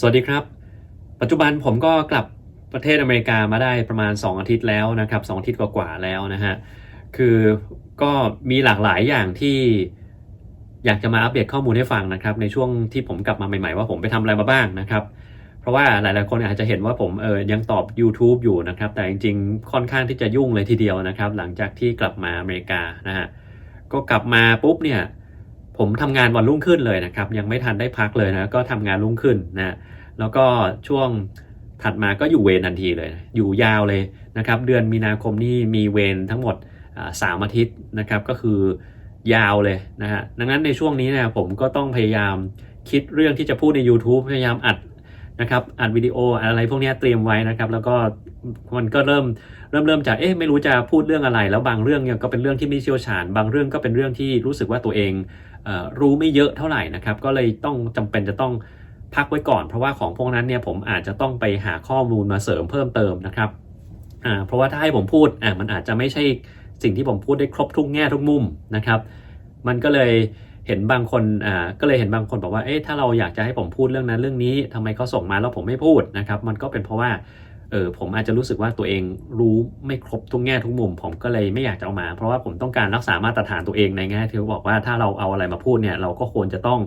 สวัสดีครับ ปัจจุบันผมก็กลับประเทศอเมริกามาได้ประมาณ 2 อาทิตย์แล้วนะครับสองอาทิตย์กว่าๆแล้วนะฮะคือก็มีหลากหลายอย่างที่อยากจะมาอัปเดตข้อมูลให้ฟังนะครับ ในช่วงที่ผมกลับมาใหม่ๆว่าผมไปทำอะไรมาบ้างนะครับ เพราะว่าหลายๆคนอาจจะเห็นว่าผมเออยังตอบ YouTube อยู่นะครับ แต่จริงๆ ค่อนข้างที่จะยุ่งเลยทีเดียวนะครับ หลังจากที่กลับมาอเมริกานะฮะก็กลับมาปุ๊บเนี่ย ผมทำงานวันรุ่งขึ้นเลยนะครับ ยังไม่ทันได้พักเลยนะก็ทำงานรุ่งขึ้นนะแล้วก็ช่วงถัดมาก็อยู่เวรทันทีเลย อยู่ยาวเลยนะครับ เดือนมีนาคมนี่มีเวรทั้งหมดสามอาทิตย์นะครับก็คือยาวเลยนะฮะดังนั้นในช่วงนี้นี่ยผมก็ต้องพยายามคิดเรื่องที่จะพูดใน YouTube พยายามอัดนะครับอัดวิดีโออะไรพวกนี้เตรียมไว้นะครับ แล้วก็มันก็เริ่มเริ่มเริ่มจากเอ๊ะไม่รู้จะพูดเรื่องอะไร แล้วบางเรื่องเนี่ยก็เป็นเรื่องที่ไม่เชี่ยวชาญ บางเรื่องก็เป็นเรื่องที่รู้สึกว่าตัวเอง รู้ไม่เยอะเท่าไหร่นะครับ ก็เลยต้องจำเป็นจะต้องพักไว้ก่อน เพราะว่าของพวกนั้นเนี่ยผมอาจจะต้องไปหาข้อมูลมาเสริมเพิ่มเติมนะครับเพราะว่าถ้าให้ผมพูดมันอาจจะไม่ใช่สิ่งที่ผมพูดได้ครบทุกแง่ทุกมุมนะครับ มันก็เลยเห็นบางคนอ่าก็เลยเห็นบางคนบอกว่าเอ๊ะถ้าเราอยากจะให้ผมพูดเรื่องนั้นเรื่องนี้ทำไมเขาส่งมาแล้วผมไม่พูดนะครับ มันก็เป็นเพราะว่า เออผมอาจจะรู้สึกว่าตัวเองรู้ไม่ครบทุกแง่ทุกมุม ผมก็เลยไม่อยากจะเอามา เพราะว่าผมต้องการรักษามาตรฐานตัวเองในแง่ที่เขาบอกว่าถ้าเราเอาอะไรมาพูดเนี่ยเราก็ควรจะต้อง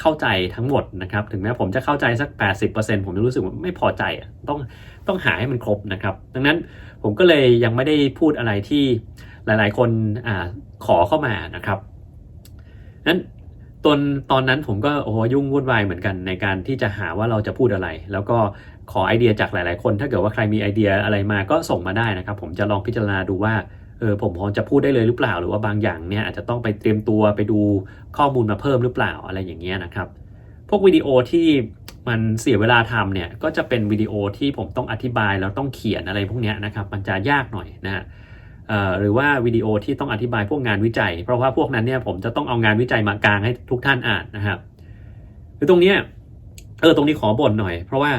เข้าใจทั้งหมดนะครับ ถึงแม้ผมจะเข้าใจสัก 80%ผมจะรู้สึกว่าไม่พอใจต้องต้องหาให้มันครบนะครับ ดังนั้นผมก็เลยยังไม่ได้พูดอะไรที่หลาย ๆ คนอ่าขอเข้ามานะครับนั้นตอนตอนนั้นผมก็โอ้ยุ่งวุ่นวายเหมือนกันในการที่จะหาว่าเราจะพูดอะไร แล้วก็ ขอไอเดียจากหลาย ๆ คน ถ้าเกิดว่าใครมีไอเดียอะไรมาก็ส่งมาได้นะครับ ผมจะลองพิจารณาดูว่าเออผมพอจะพูดได้เลยหรือเปล่า หรือว่าบางอย่างเนี่ยอาจจะต้องไปเตรียมตัวไปดูข้อมูลมาเพิ่มหรือเปล่าอะไรอย่างเงี้ยนะครับ พวกวิดีโอที่มันเสียเวลาทำเนี่ยก็จะเป็นวิดีโอที่ผมต้องอธิบายแล้วต้องเขียนอะไรพวกเนี้ยนะครับมันจะยากหน่อยนะฮะหรือว่าวิดีโอที่ต้องอธิบายพวกงานวิจัย เพราะว่าพวกนั้นเนี่ยผมจะต้องเอางานวิจัยมากลางให้ทุกท่านอ่านนะครับคือตรงเนี้ยเออตรงนี้ขอบ่นหน่อย เพราะว่า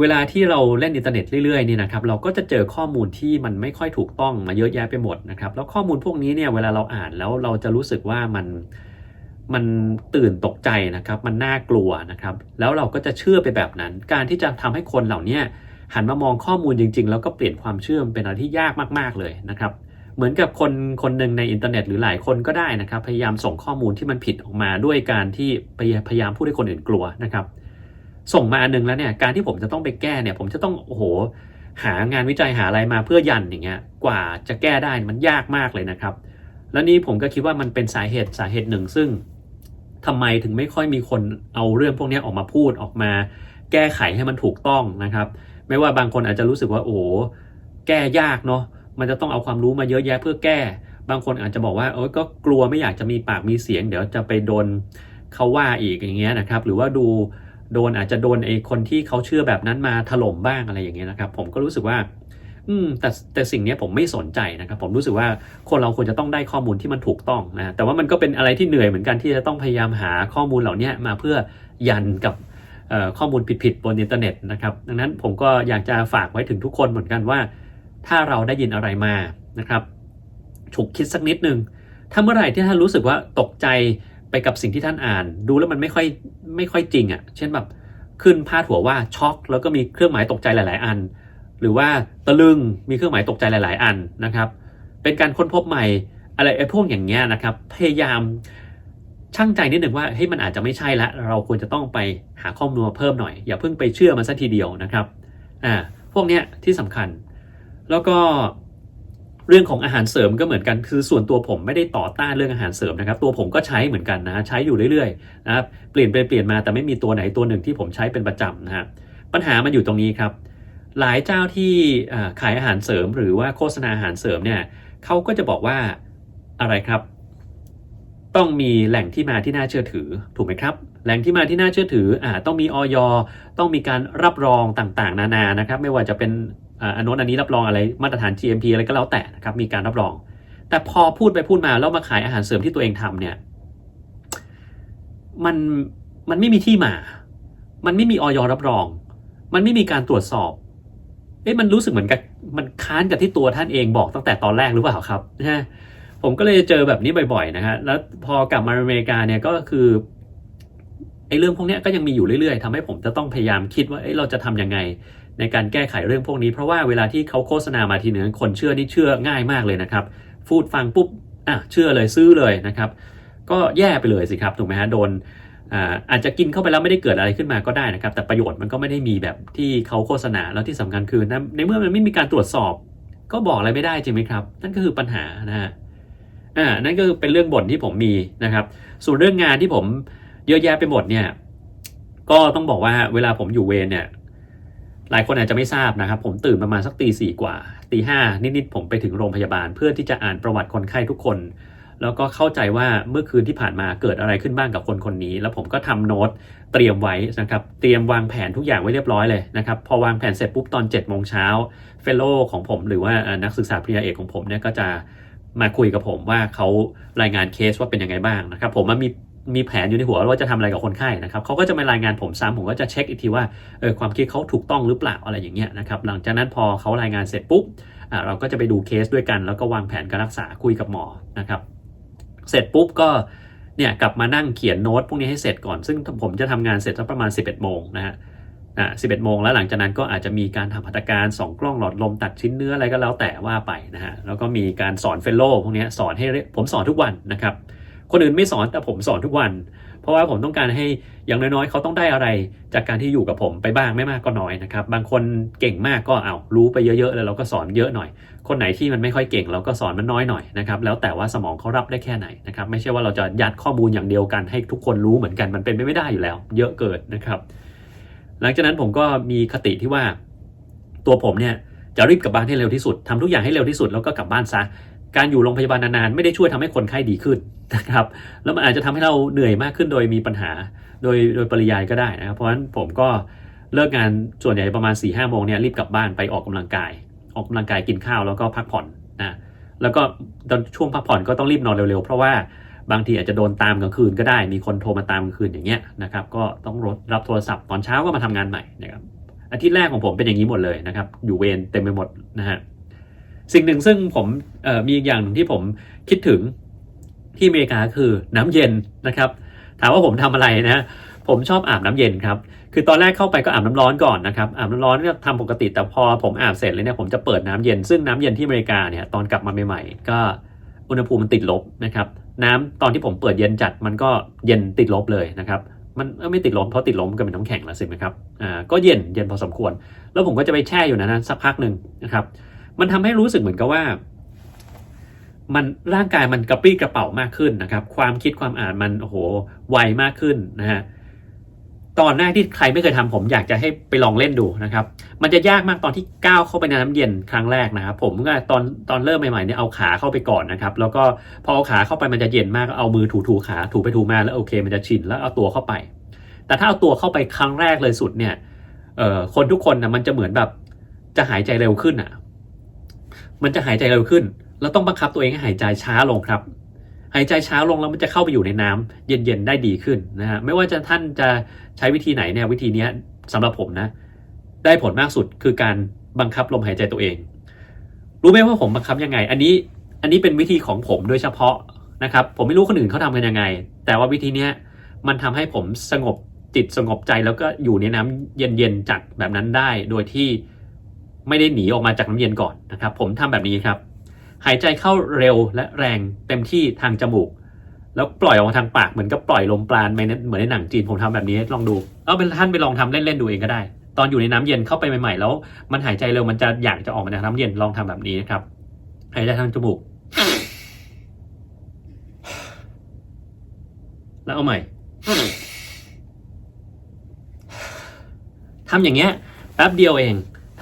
เวลาที่เราเล่นอินเทอร์เน็ตเรื่อยๆนี่นะครับเราก็จะเจอข้อมูลที่มันไม่ค่อยถูกต้องมาเยอะแยะไปหมดนะครับแล้วข้อมูลพวกนี้เนี่ยเวลาเราอ่านแล้วเราจะรู้สึกว่ามันมันตื่นตกใจนะครับ มันน่ากลัวนะครับ แล้วเราก็จะเชื่อไปแบบนั้น การที่จะทำให้คนเหล่านี้หันมามองข้อมูลจริง ๆ แล้วก็เปลี่ยนความเชื่อมเป็นอะไรที่ยากมากๆเลยนะครับ เหมือนกับคนคนหนึ่งในอินเทอร์เน็ตหรือหลายคนก็ได้นะครับ พยายามส่งข้อมูลที่มันผิดออกมาด้วยการที่พยายามพูดให้คนอื่นกลัวนะครับ ส่งมาอันหนึงแล้วเนี่ยการที่ผมจะต้องไปแก้เนี่ย ผมจะต้องโอ้โหหางานวิจัยหาอะไรมาเพื่อยันอย่างเงี้ยกว่าจะแก้ได้มันยากมากเลยนะครับ แล้วนี่ผมก็คิดว่ามันเป็นสาเหตุสาเหตุหนึ่ง ซึ่งทำไมถึงไม่ค่อยมีคนเอาเรื่องพวกนี้ออกมาพูดออกมา แก้ไขให้มันถูกต้องนะครับ ไม่ว่าบางคนอาจจะรู้สึกว่าโอ้โหแก้ยากเนาะมันจะต้องเอาความรู้มาเยอะแยะเพื่อแก้ บางคนอาจจะบอกว่าเออก็กลัวไม่อยากจะมีปากมีเสียง เดี๋ยวจะไปโดนเขาว่าอีกอย่างเงี้ยนะครับ หรือว่าดู โดนอาจจะโดนไอ้คนที่เขาเชื่อแบบนั้นมาถล่มบ้างอะไรอย่างเงี้ยนะครับ ผมก็รู้สึกว่า อืม แต่แต่สิ่งเนี้ยผมไม่สนใจนะครับ ผมรู้สึกว่าคนเราควรจะต้องได้ข้อมูลที่มันถูกต้องนะแต่ว่ามันก็เป็นอะไรที่เหนื่อยเหมือนกันที่จะต้องพยายามหาข้อมูลเหล่านี้มาเพื่อยันกับข้อมูลผิดๆบนอินเทอร์เน็ตนะครับ ดังนั้นผมก็อยากจะฝากไว้ถึงทุกคนเหมือนกันว่า ถ้าเราได้ยินอะไรมานะครับ ฉุกคิดสักนิดนึงถ้าเมื่อไหร่ที่ท่านรู้สึกว่าตกใจ ไปกับสิ่งที่ท่านอ่าน ดูแล้วมันไม่ค่อยไม่ค่อยจริงอะ่ะ เช่นแบบขึ้นพาดหัวว่าช็อกแล้วก็มีเครื่องหมายตกใจหลาย ๆ อัน หรือว่าตะลึงมีเครื่องหมายตกใจหลาย ๆ อันนะครับ เป็นการค้นพบใหม่อะไรไอ้พวกอย่างเงี้ยนะครับพยายามช่างใจนิดหนึ่งว่าเฮ้ยมันอาจจะไม่ใช่ละเราควรจะต้องไปหาข้อมูลมาเพิ่มหน่อย อย่าเพิ่งไปเชื่อมันซะทีเดียวนะครับอ่าพวกเนี้ยที่สำคัญ แล้วก็ เรื่องของอาหารเสริมก็เหมือนกันคือส่วนตัวผมไม่ได้ต่อต้านเรื่องอาหารเสริมนะครับ ตัวผมก็ใช้เหมือนกันนะใช้อยู่เรื่อยๆนะครับเปลี่ยนไปเปลี่ยนมาแต่ไม่มีตัวไหนตัวหนึ่งที่ผมใช้เป็นประจำนะฮะปัญหามันอยู่ตรงนี้ครับ หลายเจ้าที่ขายอาหารเสริมหรือว่าโฆษณาอาหารเสริมเนี่ยเขาก็จะบอกว่าอะไรครับ ต้องมีแหล่งที่มาที่น่าเชื่อถือถูกไหมครับ แหล่งที่มาที่น่าเชื่อถืออ่าต้องมีออยต้องมีการรับรองต่างๆ นานานะครับ ไม่ว่าจะเป็น อันโน้นอันนี้รับรองอะไรมาตรฐาน GMP อะไรก็แล้วแต่นะครับมีการรับรอง แต่พอพูดไปพูดมาแล้วมาขายอาหารเสริมที่ตัวเองทำเนี่ยมันมันไม่มีที่มา มันไม่มีออยรับรอง มันไม่มีการตรวจสอบเอ๊ะมันรู้สึกเหมือนกับมันค้านกับที่ตัวท่านเองบอกตั้งแต่ตอนแรกหรือเปล่าครับนะฮะผมก็เลยเจอแบบนี้บ่อยๆนะฮะแล้วพอกลับมาอเมริกาเนี่ยก็คือไอ้เรื่องพวกนี้ก็ยังมีอยู่เรื่อยๆทำให้ผมจะต้องพยายามคิดว่าเอ้เราจะทำยังไง ในการแก้ไขเรื่องพวกนี้ เพราะว่าเวลาที่เขาโฆษณามาทีนึงคนเชื่อนี่เชื่อง่ายมากเลยนะครับพูดฟังปุ๊บอะเชื่อเลยซื้อเลยนะครับ ก็แย่ไปเลยสิครับถูกไหมฮะโดนอาอาจจะกินเข้าไปแล้วไม่ได้เกิดอะไรขึ้นมาก็ได้นะครับ แต่ประโยชน์มันก็ไม่ได้มีแบบที่เขาโฆษณาแล้วที่สำคัญคือในในเมื่อมันไม่มีการตรวจสอบ ก็บอกอะไรไม่ได้จริงไหมครับ นั่นก็คือปัญหานะฮะอ่านั่นก็เป็นเรื่องบ่นที่ผมมีนะครับ ส่วนเรื่องงานที่ผมเยอะแยะไปหมดเนี่ย ก็ต้องบอกว่าเวลาผมอยู่เวรเนี่ย หลายคนอาจจะไม่ทราบนะครับ ผมตื่นประมาณสักตีสี่กว่าตีห้านิดๆผมไปถึงโรงพยาบาล เพื่อที่จะอ่านประวัติคนไข้ทุกคน แล้วก็เข้าใจว่าเมื่อคืนที่ผ่านมาเกิดอะไรขึ้นบ้างกับคนคนนี้ แล้วผมก็ทำโน้ตเตรียมไว้นะครับ เตรียมวางแผนทุกอย่างไว้เรียบร้อยเลยนะครับ พอวางแผนเสร็จปุ๊บตอน7จ็ดโมงเช้าเฟลโลของผมหรือว่านักศึกษาปริญญาเอกของผมเนี่ยก็จะมาคุยกับผมว่าเขารายงานเคสว่าเป็นยังไงบ้างนะครับ ผมมันมี มีแผนอยู่ในหัวว่าจะทำอะไรกับคนไข้นะครับเขาก็จะมารายงานผมซ้ำผมก็จะเช็คอีกทีว่าเออความคิดเขาถูกต้องหรือเปล่าอะไรอย่างเงี้ยนะครับหลังจากนั้นพอเขารายงานเสร็จปุ๊บอ่าเราก็จะไปดูเคสด้วยกัน แล้วก็วางแผนการรักษาคุยกับหมอนะครับ เสร็จปุ๊บก็เนี่ยกลับมานั่งเขียนโน้ตพวกนี้ให้เสร็จก่อน ซึ่งผมจะทำงานเสร็จสักประมาณ 11โมงนะฮะอ่า11โมงแล้วหลังจากนั้นก็อาจจะมีการทำหัตการสองกล้องหลอดลมตัดชิ้นเนื้ออะไรก็แล้วแต่ว่าไปนะฮะแล้วก็มีการสอนเฟลโลพวกนี้สอนให้ผมสอนทุกวันนะครับ คนอื่นไม่สอนแต่ผมสอนทุกวัน เพราะว่าผมต้องการให้อย่างน้อยๆ เขาต้องได้อะไร จากการที่อยู่กับผมไปบ้างไม่มากก็น้อยนะครับ บางคนเก่งมากก็เอารู้ไปเยอะๆแล้วเราก็สอนเยอะหน่อย คนไหนที่มันไม่ค่อยเก่งเราก็สอนมันน้อยหน่อยนะครับ แล้วแต่ว่าสมองเขารับได้แค่ไหนนะครับ ไม่ใช่ว่าเราจะยัดข้อมูลอย่างเดียวกัน ให้ทุกคนรู้เหมือนกันมันเป็นไปไม่ได้อยู่แล้ว เยอะเกินนะครับ หลังจากนั้นผมก็มีคติที่ว่าตัวผมเนี่ยจะรีบกลับบ้านให้เร็วที่สุดทำทุกอย่างให้เร็วที่สุดแล้วก็กลับบ้านซะ การอยู่โรงพยาบาลนานๆไม่ได้ช่วยทำให้คนไข้ดีขึ้นนะครับแล้วมันอาจจะทำให้เราเหนื่อยมากขึ้นโดยมีปัญหาโดยโดยปริยายก็ได้นะครับเพราะฉะนั้นผมก็เลิกงานส่วนใหญ่ประมาณ4ี่ห้าโมงเนี่ยรีบกลับบ้านไปออกกำลังกาย ออกกำลังกายกินข้าวแล้วก็พักผ่อนนะแล้วก็ตอนช่วงพักผ่อนก็ต้องรีบนอนเร็วๆ เพราะว่าบางทีอาจจะโดนตามกลางคืนก็ได้ มีคนโทรมาตามกลางคืนอย่างเงี้ยนะครับก็ต้องรรับโทรศัพท์ตอนเช้าก็มาทำงานใหม่นะครับอาทิตย์แรกของผมเป็นอย่างนี้หมดเลยนะครับอยู่เวรเต็มไปหมดนะฮะ สิ่งหนึ่งซึ่งผมมีอีกอย่างหนึ่งที่ผมคิดถึงที่อเมริกาคือน้ำเย็นนะครับ ถามว่าผมทำอะไรนะ ผมชอบอาบน้ำเย็นครับ คือตอนแรกเข้าไปก็อาบน้ำร้อนก่อนนะครับ อาบน้ำร้อนก็ทำปกติแต่พอผมอาบเสร็จเลยเนี่ยผมจะเปิดน้ำเย็น ซึ่งน้ำเย็นที่อเมริกาเนี่ยตอนกลับมาใหม่ๆ ก็อุณหภูมิมันติดลบนะครับ น้ำตอนที่ผมเปิดเย็นจัดมันก็เย็นติดลบเลยนะครับ มันไม่ติดลบเพราะติดลบมันก็เป็นน้ำแข็งแล้วสินะครับ อ่า ก็เย็นเย็นพอสมควร แล้วผมก็จะไปแช่อยู่ในนั้นสักพักหนึ่งนะครับ มันทำให้รู้สึกเหมือนกับว่า มันร่างกายมันกระปรี้กระเป๋ามากขึ้นนะครับ ความคิดความอ่านมันโอ้โหไวมากขึ้นนะฮะตอนแรกที่ใครไม่เคยทำผมอยากจะให้ไปลองเล่นดูนะครับ มันจะยากมากตอนที่ก้าวเข้าไปในน้ำเย็นครั้งแรกนะครับ ผมก็ตอนตอนเริ่มใหม่ๆเนี่ยเอาขาเข้าไปก่อนนะครับ แล้วก็พอเอาขาเข้าไปมันจะเย็นมากก็เอามือถูถูๆขาถูไปถูมาแล้วโอเค มันจะชินแล้วเอาตัวเข้าไป แต่ถ้าเอาตัวเข้าไปครั้งแรกเลยสุดเนี่ยเอ่อคนทุกคนนะมันจะเหมือนแบบจะหายใจเร็วขึ้นอะ มันจะหายใจเร็วขึ้น แล้วต้องบังคับตัวเองให้หายใจช้าลงครับ หายใจช้าลงแล้วมันจะเข้าไปอยู่ในน้ำเย็นๆได้ดีขึ้นนะฮะไม่ว่าจะท่านจะใช้วิธีไหนเนี่ยวิธีนี้ยสำหรับผมนะ ได้ผลมากสุดคือการบังคับลมหายใจตัวเอง รู้ไหมว่าผมบังคับยังไง อันนี้อันนี้เป็นวิธีของผมโดยเฉพาะนะครับ ผมไม่รู้คนอื่นเขาทำกันยังไง แต่ว่าวิธีเนี้ยมันทำให้ผมสงบจิตสงบใจแล้วก็อยู่ในน้ำเย็นๆจัดแบบนั้นได้ โดยที่ ไม่ได้หนีออกมาจากน้ำเย็นก่อนนะครับ ผมทำแบบนี้ครับ หายใจเข้าเร็วและแรงเต็มที่ทางจมูก แล้วปล่อยออกมาทางปากเหมือนกับปล่อยลมปราณไปเหมือนในหนังจีนผมทำแบบนี้ลองดูเอาเป็นท่านไปลองทำเล่นๆดูเองก็ได้ ตอนอยู่ในน้ำเย็นเข้าไปใหม่ๆ แล้ว มันหายใจเร็วมันจะอยากจะออกมาจากน้ำเย็นลองทำแบบนี้นะครับ หายใจทางจมูก แล้วเอาใหม่ทำอย่างเงี้ยแป๊บเดียวเอง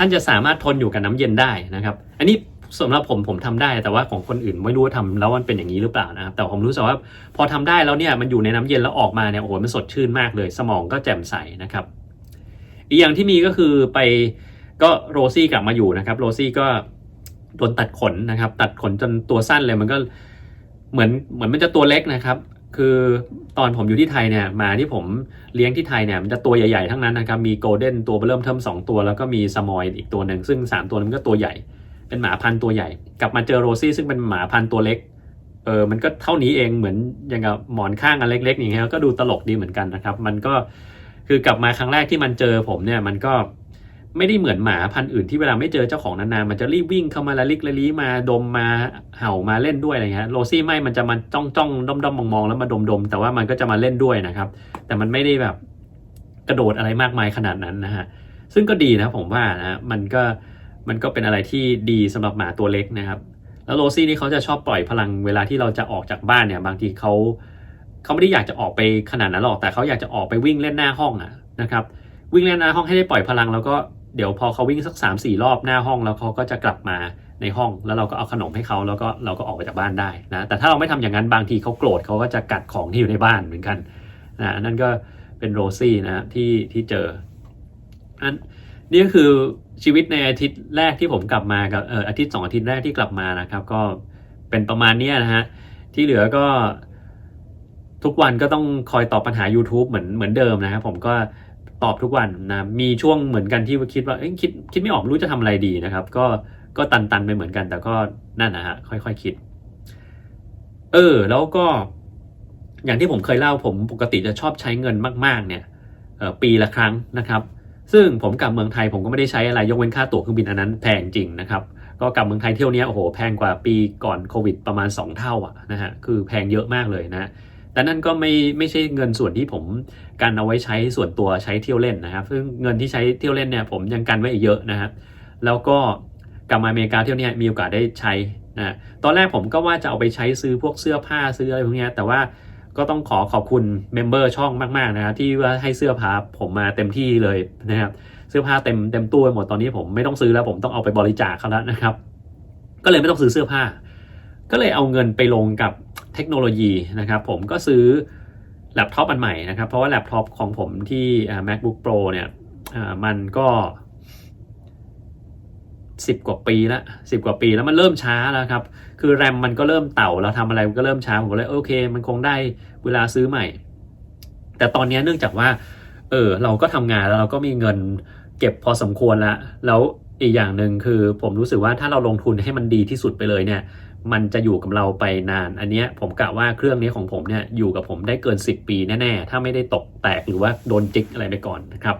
ท่านจะสามารถทนอยู่กับน้ำเย็นได้นะครับ อันนี้สำหรับผมผมทำได้ แต่ว่าของคนอื่นไม่รู้ว่าทำแล้วมันเป็นอย่างนี้หรือเปล่านะครับแต่ผมรู้สึกว่าพอทำได้แล้วเนี่ยมันอยู่ในน้ำเย็นแล้วออกมาเนี่ยโอ้โหมันสดชื่นมากเลย สมองก็แจ่มใสนะครับ อีกอย่างที่มีก็คือไปก็โรซี่กลับมาอยู่นะครับ โรซี่ก็โดนตัดขนนะครับ ตัดขนจนตัวสั้นเลยมันก็เหมือนเหมือนมันจะตัวเล็กนะครับ คือตอนผมอยู่ที่ไทยเนี่ยหมาที่ผมเลี้ยงที่ไทยเนี่ยมันจะตัวใหญ่ๆทั้งนั้นนะครับมีโกลเด้นตัวเริ่มเทิมสองตัว แล้วก็มีสมอยอีกตัวหนึ่งซึ่งสามตัวนั้นก็ตัวใหญ่ เป็นหมาพันตัวใหญ่ กลับมาเจอโรซี่ซึ่งเป็นหมาพันตัวเล็กเออมันก็เท่านี้เองเหมือนอย่างกับหมอนข้างอันเล็กๆอย่างเงี้ยก็ดูตลกดีเหมือนกันนะครับ มันก็คือกลับมาครั้งแรกที่มันเจอผมเนี่ยมันก็ ไม่ได้เหมือนหมาพันธุ์อื่นที่เวลาไม่เจอเจ้าของนานๆมันจะรีบวิ่งเข้ามาละลิกละลี้มาดมมาเห่ามาเล่นด้วยอะไรเงี้ยโรซี่ไม่มันจะมาจ้องจ้องด้อมด้อมมองมองๆแล้วมาดมดมแต่ว่ามันก็จะมาเล่นด้วยนะครับ แต่มันไม่ได้แบบกระโดดอะไรมากมายขนาดนั้นนะฮะซึ่งก็ดีนะผมว่านะมันก็มันก็เป็นอะไรที่ดีสำหรับหมาตัวเล็กนะครับ แล้วโรซี่นี่เขาจะชอบปล่อยพลังเวลาที่เราจะออกจากบ้านเนี่ย บางทีเขาเขาไม่ได้อยากจะออกไปขนาดนั้นหรอกแต่เขาอยากจะออกไปวิ่งเล่นหน้าห้องอะนะครับวิ่งเล่นหน้าห้องให้ได้ปล่อยพลังแล้วก็ เดี๋ยวพอเขาวิ่งสัก3ามสี่รอบหน้าห้องแล้วเขาก็จะกลับมาในห้องแล้วเราก็เอาขนมให้เขาแล้วก็เราก็ออกไปจากบ้านได้นะแต่ถ้าเราไม่ทำอย่างนั้นบางทีเขาโกรธเขาก็จะกัดของที่อยู่ในบ้านเหมือนกันนะนั่นก็เป็นโรซี่นะที่ที่เจออันนี่ก็คือชีวิตในอาทิตย์แรกที่ผมกลับมากับเอออาทิตย์สองอาทิตย์แรกที่กลับมานะครับ ก็เป็นประมาณนี้นะฮะที่เหลือก็ทุกวันก็ต้องคอยตอบปัญหา YouTube เหมือนเหมือนเดิมนะครับผมก็ ตอบทุกวันนะ มีช่วงเหมือนกันที่คิดว่าเอ้ยคิดคิดไม่ออกไม่รู้จะทำอะไรดีนะครับ ก็ก็ตันตันๆไปเหมือนกัน แต่ก็นั่นนะฮะค่อยๆคคิด เออ แล้วก็ อย่างที่ผมเคยเล่าผมปกติจะชอบใช้เงินมาก ๆ เนี่ยออปีละครั้งนะครับ ซึ่งผมกลับเมืองไทยผมก็ไม่ได้ใช้อะไรยกเว้นค่าตั๋วเครื่องบินอันนั้นแพงจริงนะครับ ก็กลับเมืองไทยเที่ยวเนี้ยโอ้โหแพงกว่าปีก่อนโควิดประมาณ 2 เท่าอะนะฮะคือแพงเยอะมากเลยนะ แต่นั่นก็ไม่ไม่ใช่เงินส่วนที่ผมกันเอาไว้ใช้ส่วนตัวใช้เที่ยวเล่นนะครับ ซึ่งเงินที่ใช้เที่ยวเล่นเนี่ยผมยังกันไว้อีกเยอะนะครับแล้วก็กลับมาอเมริกาเที่ยวเนี้ยมีโอกาสได้ใช้นะตอนแรกผมก็ว่าจะเอาไปใช้ซื้อพวกเสื้อผ้าซื้ออะไรพวกเนี้ยแต่ว่าก็ต้องขอขอบคุณเมมเบอร์ช่องมากๆนะครับที่ว่าให้เสื้อผ้าผมมาเต็มที่เลยนะครับเสื้อผ้าเต็มเต็มตู้ไปหมดตอนนี้ผมไม่ต้องซื้อแล้วผมต้องเอาไปบริจาคเขาแล้วนะครับ ก็เลยไม่ต้องซื้อเสื้อผ้า ก็เลยเอาเงินไปลงกับ เทคโนโลยีนะครับ ผมก็ซื้อแล็ปท็อปอันใหม่นะครับ เพราะว่าแล็ปท็อปของผมที่ macbook pro เนี่ยมันก็สิบกว่าปีละสิบกว่าปีแล้วมันเริ่มช้าแล้วครับ คือแรมมันก็เริ่มเต่าแล้วทำอะไรมันก็เริ่มช้าผมก็เลยโอเค มันคงได้เวลาซื้อใหม่ แต่ตอนนี้เนื่องจากว่า เออเราก็ทำงานแล้วเราก็มีเงินเก็บพอสมควรแล้ว แล้วอีกอย่างหนึ่งคือผมรู้สึกว่าถ้าเราลงทุนให้มันดีที่สุดไปเลยเนี่ย มันจะอยู่กับเราไปนาน อันนี้ผมกะว่าเครื่องนี้ของผมเนี่ยอยู่กับผมได้เกิน 10 ปีแน่ๆ ถ้าไม่ได้ตกแตกหรือว่าโดนจิกอะไรไปก่อนนะครับ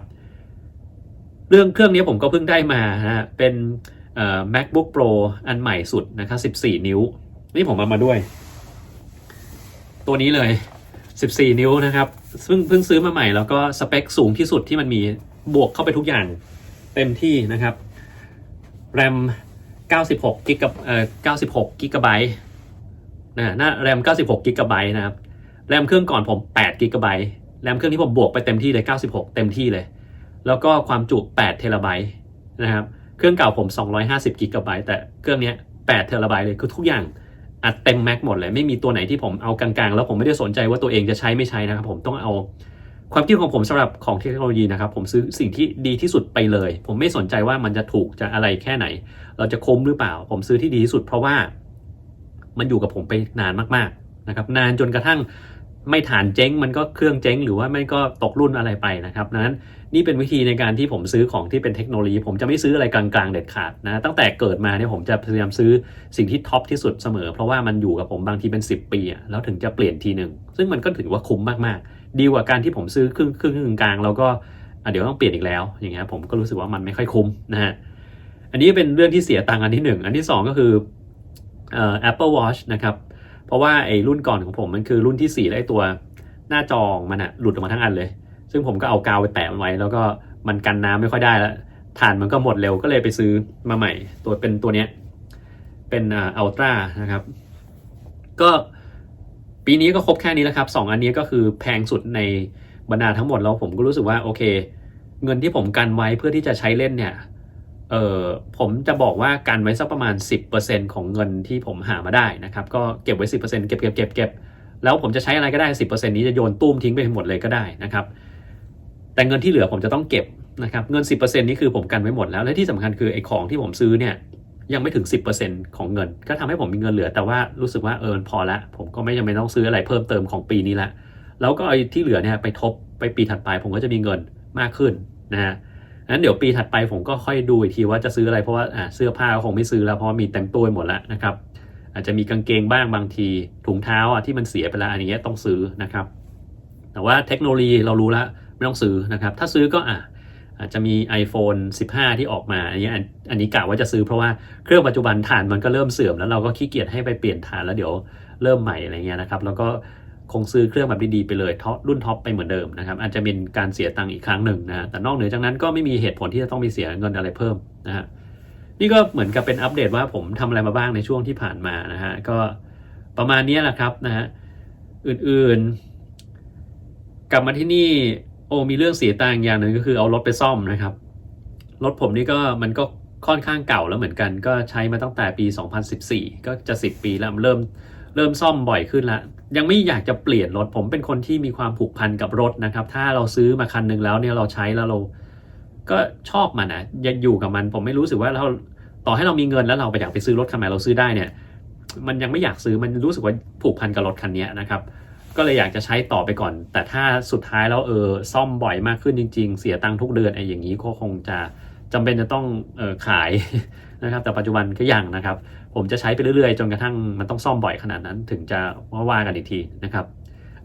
เรื่องเครื่องนี้ผมก็เพิ่งได้มาฮะเป็น macbook pro อันใหม่สุดนะครับ 14 นิ้ว นี่ผมเอามาด้วย ตัวนี้เลย 14 นิ้วนะครับ ซึ่งเพิ่งซื้อมาใหม่แล้วก็สเปคสูงที่สุดที่มันมีบวกเข้าไปทุกอย่างเต็มที่นะครับแรม 96กิกะเอ่อ96กิกะไบต์นะหน่าแรม 96กิกะไบต์นะครับ แรมเครื่องก่อนผม8กิกะไบต์แรมเครื่องที่ผมบวกไปเต็มที่เลย 96 เต็มที่เลย แล้วก็ความจุ8เทราไบต์นะครับ เครื่องเก่าผม 250กิกะไบต์แต่เครื่องนี้8เทราไบต์เลยคือทุกอย่างอัดเต็มแม็กหมดเลย ไม่มีตัวไหนที่ผมเอากลางๆ แล้วผมไม่ได้สนใจว่าตัวเองจะใช้ไม่ใช้นะครับ ผมต้องเอาความคิดของผมสำหรับของเทคโนโลยีนะครับ ผมซื้อสิ่งที่ดีที่สุดไปเลย ผมไม่สนใจว่ามันจะถูกจะอะไรแค่ไหน เราจะคุ้มหรือเปล่า ผมซื้อที่ดีที่สุด เพราะว่ามันอยู่กับผมไปนานมากๆนะครับ นานจนกระทั่งไม่ฐานเจ๊งมันก็เครื่องเจ๊ง หรือว่าไม่ก็ตกรุ่นอะไรไปนะครับนั้นนี่เป็นวิธีในการที่ผมซื้อของที่เป็นเทคโนโลยี ผมจะไม่ซื้ออะไรกลางๆเด็ดขาดนะตั้งแต่เกิดมาเนี่ยผมจะพยายามซื้อสิ่งที่ท็อปที่สุดเสมอ เพราะว่ามันอยู่กับผมบางทีเป็น 10 ปีแล้วถึงจะเปลี่ยนทีหนึ่งซึ่งมันก็ถือว่าคุ้มมากๆ ดีกว่าการที่ผมซื้อครึ่งครึ่งนึงกลางแล้วก็เดี๋ยวต้องเปลี่ยนอีกแล้วอย่างเงี้ยผมก็รู้สึกว่ามันไม่ค่อยคุ้มนะฮะ อันนี้เป็นเรื่องที่เสียตังค์อันที่หนึ่งอันที่สองก็คือเอ่อ Apple Watch นะครับ เพราะว่าไอ้รุ่นก่อนของผมมันคือรุ่นที่สี่แล้วไอ้ตัวหน้าจองมันอะหลุดออกมาทั้งอันเลย ซึ่งผมก็เอากาวไปแปะมันไว้ แล้วก็มันกันน้ำไม่ค่อยได้แล้วฐานมันก็หมดเร็วก็เลยไปซื้อมาใหม่ ตัวเป็นตัวเนี้ยเป็นอ่าอัลตร้านะครับ ก็ปีนี้ก็ครบแค่นี้แล้วครับสองอันนี้ก็คือแพงสุดในบรรดาทั้งหมดแล้วผมก็รู้สึกว่าโอเค เงินที่ผมกันไว้เพื่อที่จะใช้เล่นเนี่ย เออผมจะบอกว่ากันไว้สักประมาณ 10%ของเงินที่ผมหามาได้นะครับ ก็เก็บไว้ 10%เก็บเก็บเก็บเก็บแล้วผมจะใช้อะไรก็ได้ 10%นี้จะโยนตุ้มทิ้งไปหมดเลยก็ได้นะครับ แต่เงินที่เหลือผมจะต้องเก็บนะครับเงิน 10%นี้คือผมกันไว้หมดแล้วและที่สำคัญคือไอ้ของที่ผมซื้อเนี่ยยังไม่ถึง 10%ของเงิน ก็ทำให้ผมมีเงินเหลือ แต่ว่ารู้สึกว่าเออพอละ ผมก็ไม่จำเป็นต้องซื้ออะไรเพิ่มเติมของปีนี้ละแล้วก็ไอ้ที่เหลือเนี่ยไปทบไปปีถัดไป ผมก็จะมีเงินมากขึ้นนะฮะ งั้นเดี๋ยวปีถัดไปผมก็ค่อยดูอีกทีว่าจะซื้ออะไรเพราะว่าเสื้อผ้าคงไม่ซื้อแล้วเพราะมีเต็มตัวหมดแล้วนะครับ อาจจะมีกางเกงบ้างบางทีถุงเท้าอะที่มันเสียไปแล้วอันนี้ต้องซื้อนะครับ แต่ว่าเทคโนโลยีเรารู้แล้วไม่ต้องซื้อนะครับ ถ้าซื้อก็อะอาจจะมี iPhone 15 ที่ออกมา อันนี้อันนี้กะว่าจะซื้อเพราะว่าเครื่องปัจจุบันฐานมันก็เริ่มเสื่อมแล้วเราก็ขี้เกียจให้ไปเปลี่ยนฐานแล้วเดี๋ยวเริ่มใหม่อะไรเงี้ยนะครับ แล้วก็ คงซื้อเครื่องแบบดีๆไปเลยท็อปรุ่นท็อปไปเหมือนเดิมนะครับอาจจะเป็นการเสียตังค์อีกครั้งหนึ่งนะแต่นอกเหนือจากนั้นก็ไม่มีเหตุผลที่จะต้องมีเสียเงินอะไรเพิ่มนะฮะนี่ก็เหมือนกับเป็นอัปเดตว่าผมทำอะไรมาบ้างในช่วงที่ผ่านมานะฮะก็ประมาณนี้แหละครับนะฮะอื่นๆ กลับมาที่นี่โอ้มีเรื่องเสียตังค์อย่างหนึ่งก็คือเอารถไปซ่อมนะครับรถผมนี่ก็มันก็ค่อนข้างเก่าแล้วเหมือนกัน ก็ใช้มาตั้งแต่ปี 2014 ก็จะ 10 ปีแล้วเริ่ม เริ่มซ่อมบ่อยขึ้นละยังไม่อยากจะเปลี่ยนรถผมเป็นคนที่มีความผูกพันกับรถนะครับ ถ้าเราซื้อมาคันหนึ่งแล้วเนี่ยเราใช้แล้วเรา ก็ชอบมันนะยังอยู่กับมัน ผมไม่รู้สึกว่าเราต่อให้เรามีเงินแล้วเราไปอยากไปซื้อรถคันใหม่เราซื้อได้เนี่ย มันยังไม่อยากซื้อมันรู้สึกว่าผูกพันกับรถคันนี้นะครับ ก็เลยอยากจะใช้ต่อไปก่อน แต่ถ้าสุดท้ายแล้วเออซ่อมบ่อยมากขึ้นจริง ๆ เสียตังค์ทุกเดือนไอ้อย่างนี้ก็คงจะจำเป็นจะต้องเออขายนะครับ แต่ปัจจุบันก็ยังนะครับ ผมจะใช้ไปเรื่อยๆ จนกระทั่งมันต้องซ่อมบ่อยขนาดนั้น ถึงจะว่าว่ากันอีกทีนะครับ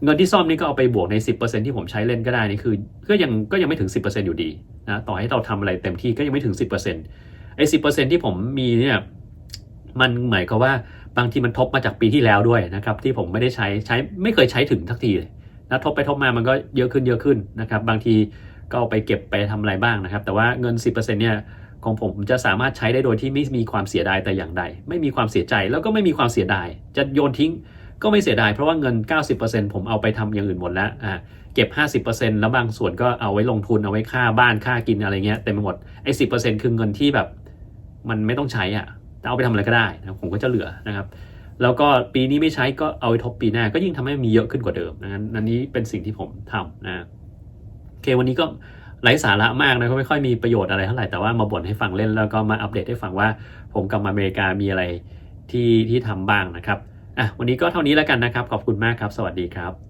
เงินที่ซ่อมนี่ก็เอาไปบวกใน 10%ที่ผมใช้เล่นก็ได้นี่คือ ก็ยังก็ยังไม่ถึง 10%อยู่ดีนะต่อให้เราทำอะไรเต็มที่ก็ยังไม่ถึง 10%ไอ้10%ที่ผมมีเนี่ยมันหมายความว่าบางทีมันทบมาจากปีที่แล้วด้วยนะครับ ที่ผมไม่ได้ใช้ใช้ไม่เคยใช้ถึงทักทีเลยนะทบไปทบมามันก็เยอะขึ้นเยอะขึ้นนะครับ บางทีก็เอาไปเก็บไปทำอะไรบ้างนะครับ แต่ว่าเงิน 10%เนี่ย ของผมจะสามารถใช้ได้โดยที่ไม่มีความเสียดายแต่อย่างใด ไม่มีความเสียใจแล้วก็ไม่มีความเสียดาย จะโยนทิ้งก็ไม่เสียดายเพราะว่าเงิน 90%ผมเอาไปทำอย่างอื่นหมดแล้วอ่าเก็บ 50%แล้วบางส่วนก็เอาไว้ลงทุนเอาไว้ค่าบ้านค่ากินอะไรเงี้ยเต็มไปหมดไอ้สิคือเงินที่แบบ มันไม่ต้องใช้อะแต่เอาไปทำอะไรก็ได้นะผมก็จะเหลือนะครับ แล้วก็ปีนี้ไม่ใช้ก็เอาไปทบปีหน้า ก็ยิ่งทำให้มีเยอะขึ้นกว่าเดิมนะอันนี้เป็นสิ่งที่ผมทำนะโอเควันนี้ก็ ไร้สาระมากนะก็ไม่ค่อยมีประโยชน์อะไรเท่าไหร่แต่ว่ามาบ่นให้ฟังเล่นแล้วก็มาอัปเดตให้ฟังว่าผมกลับมาอเมริกามีอะไรที่ที่ทำบ้างนะครับอะวันนี้ก็เท่านี้แล้วกันนะครับ ขอบคุณมากครับ สวัสดีครับ